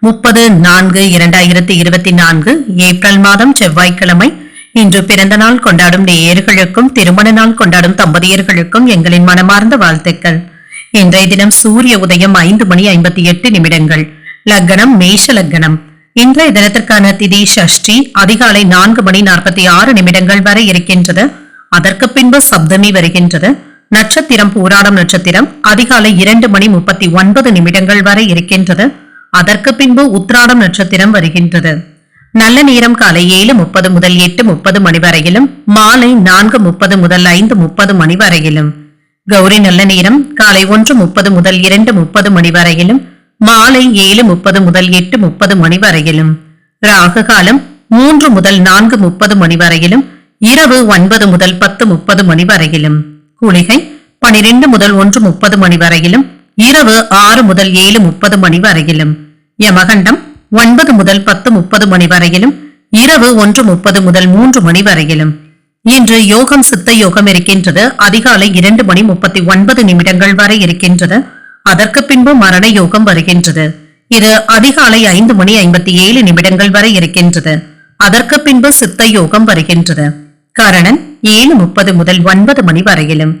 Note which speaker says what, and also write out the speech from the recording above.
Speaker 1: முப்பது நான்கு இரண்டாயிரத்தி இருபத்தி நான்கு ஏப்ரல் மாதம் செவ்வாய்க்கிழமை. இன்று பிறந்த நாள் கொண்டாடும் நேயர்களுக்கும் திருமண நாள் கொண்டாடும் தம்பதியர்களுக்கும் எங்களின் மனமார்ந்த வாழ்த்துக்கள். இன்றைய தினம் சூரிய உதயம் ஐந்து மணி ஐம்பத்தி எட்டு நிமிடங்கள். லக்னம் மேஷ லக்னம். இன்றைய தினத்திற்கான திதி சஷ்டி அதிகாலை நான்கு மணி நாற்பத்தி ஆறு நிமிடங்கள் வரை இருக்கின்றது. அதற்கு பின்பு சப்தமி வருகின்றது. நட்சத்திரம் பூராடம் நட்சத்திரம் அதிகாலை இரண்டு மணி முப்பத்தி ஒன்பது நிமிடங்கள் வரை இருக்கின்றது. அதற்கு பின்பு உத்ராடம் நட்சத்திரம் வருகின்றது. நல்ல நேரம் காலை ஏழு முப்பது முதல் எட்டு முப்பது மணி வரையிலும் மாலை நான்கு முப்பது முதல் ஐந்து முப்பது மணி வரையிலும். கௌரி நல்ல நேரம் காலை ஒன்று முப்பது முதல் இரண்டு முப்பது மணி வரையிலும் மாலை ஏழு முப்பது முதல் எட்டு முப்பது மணி வரையிலும். ராகு காலம் மூன்று முதல் நான்கு முப்பது மணி வரையிலும் இரவு ஒன்பது முதல் பத்து முப்பது மணி வரையிலும். குளிகை பனிரெண்டு முதல் ஒன்று முப்பது மணி வரையிலும் இரவு ஆறு முதல் ஏழு முப்பது மணி வரையிலும். யமகண்டம் ஒன்பது முதல் பத்து முப்பது மணி வரையிலும். இரவு ஒன்று முப்பது முதல் மூன்று மணி வரையிலும். இன்று யோகம் சித்த யோகம் இருக்கின்றது. அதிகாலை இரண்டு மணி முப்பத்தி ஒன்பது நிமிடங்கள் வரை இருக்கின்றது. அதற்கு பின்பு மரண யோகம் வருகின்றது. இது அதிகாலை ஐந்து மணி ஐம்பத்தி ஏழு நிமிடங்கள் வரை இருக்கின்றது. அதற்கு பின்பு சித்த யோகம் வருகின்றது. கரணன் ஏழு முப்பது முதல் ஒன்பது மணி வரையிலும்.